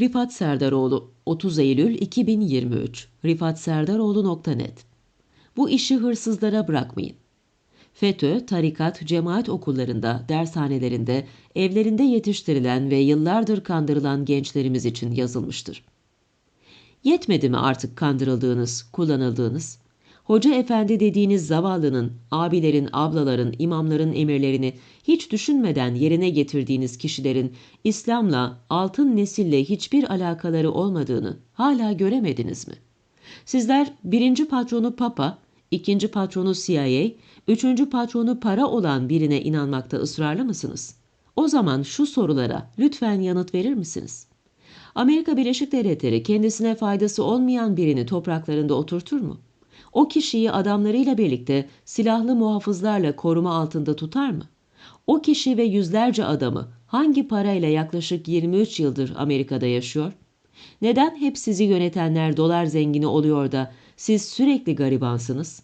Rifat Serdaroğlu 30 Eylül 2023 rifatserdaroğlu.net Bu işi hırsızlara bırakmayın. FETÖ, tarikat, cemaat okullarında, dershanelerinde, evlerinde yetiştirilen ve yıllardır kandırılan gençlerimiz için yazılmıştır. Yetmedi mi artık kandırıldığınız, kullanıldığınız? Hoca efendi dediğiniz zavallının, abilerin, ablaların, imamların emirlerini hiç düşünmeden yerine getirdiğiniz kişilerin İslam'la, altın nesille hiçbir alakaları olmadığını hala göremediniz mi? Sizler birinci patronu Papa, ikinci patronu CIA, üçüncü patronu para olan birine inanmakta ısrarlı mısınız? O zaman şu sorulara lütfen yanıt verir misiniz? Amerika Birleşik Devletleri kendisine faydası olmayan birini topraklarında oturtur mu? O kişiyi adamlarıyla birlikte silahlı muhafızlarla koruma altında tutar mı? O kişi ve yüzlerce adamı hangi parayla yaklaşık 23 yıldır Amerika'da yaşıyor? Neden hep sizi yönetenler dolar zengini oluyor da siz sürekli garibansınız?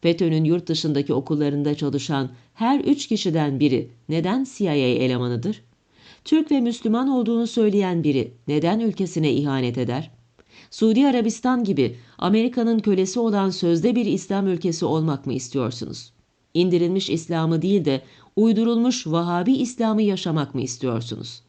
FETÖ'nün yurt dışındaki okullarında çalışan her üç kişiden biri neden CIA elemanıdır? Türk ve Müslüman olduğunu söyleyen biri neden ülkesine ihanet eder? Suudi Arabistan gibi Amerika'nın kölesi olan sözde bir İslam ülkesi olmak mı istiyorsunuz? İndirilmiş İslam'ı değil de uydurulmuş Vahabi İslam'ı yaşamak mı istiyorsunuz?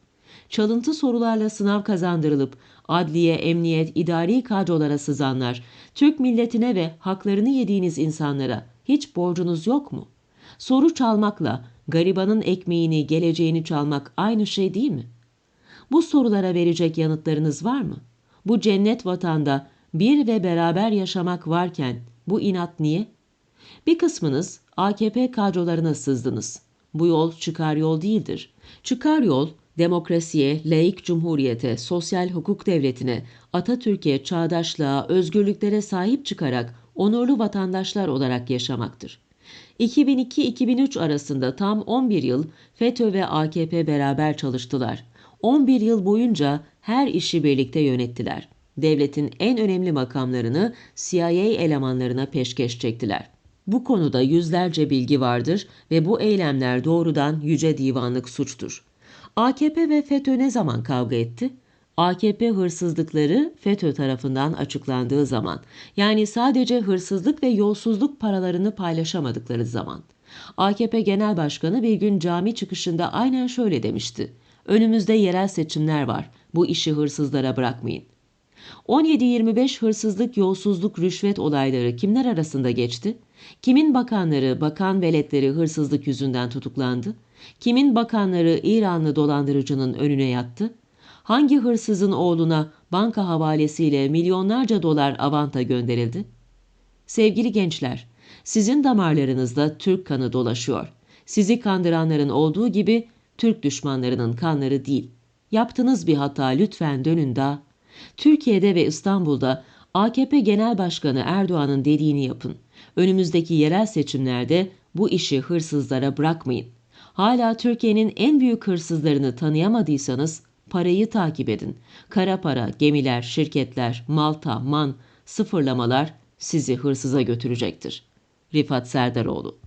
Çalıntı sorularla sınav kazandırılıp adliye, emniyet, idari kadrolara sızanlar, Türk milletine ve haklarını yediğiniz insanlara hiç borcunuz yok mu? Soru çalmakla garibanın ekmeğini, geleceğini çalmak aynı şey değil mi? Bu sorulara verecek yanıtlarınız var mı? Bu cennet vatanda bir ve beraber yaşamak varken bu inat niye? Bir kısmınız AKP kadrolarına sızdınız. Bu yol çıkar yol değildir. Çıkar yol demokrasiye, laik cumhuriyete, sosyal hukuk devletine, Atatürk'e, çağdaşlığa, özgürlüklere sahip çıkarak onurlu vatandaşlar olarak yaşamaktır. 2002-2003 arasında tam 11 yıl FETÖ ve AKP beraber çalıştılar. 11 yıl boyunca her işi birlikte yönettiler. Devletin en önemli makamlarını CIA elemanlarına peşkeş çektiler. Bu konuda yüzlerce bilgi vardır ve bu eylemler doğrudan yüce divanlık suçtur. AKP ve FETÖ ne zaman kavga etti? AKP hırsızlıkları FETÖ tarafından açıklandığı zaman, yani sadece hırsızlık ve yolsuzluk paralarını paylaşamadıkları zaman. AKP Genel Başkanı bir gün cami çıkışında aynen şöyle demişti. Önümüzde yerel seçimler var. Bu işi hırsızlara bırakmayın. 17-25 hırsızlık, yolsuzluk, rüşvet olayları kimler arasında geçti? Kimin bakanları, bakan veletleri hırsızlık yüzünden tutuklandı? Kimin bakanları İranlı dolandırıcının önüne yattı? Hangi hırsızın oğluna banka havalesiyle milyonlarca dolar avanta gönderildi? Sevgili gençler, sizin damarlarınızda Türk kanı dolaşıyor. Sizi kandıranların olduğu gibi Türk düşmanlarının kanları değil. Yaptığınız bir hata lütfen dönün da. Türkiye'de ve İstanbul'da AKP Genel Başkanı Erdoğan'ın dediğini yapın. Önümüzdeki yerel seçimlerde bu işi hırsızlara bırakmayın. Hala Türkiye'nin en büyük hırsızlarını tanıyamadıysanız parayı takip edin. Kara para, gemiler, şirketler, malta, man, sıfırlamalar sizi hırsıza götürecektir. Rifat Serdaroğlu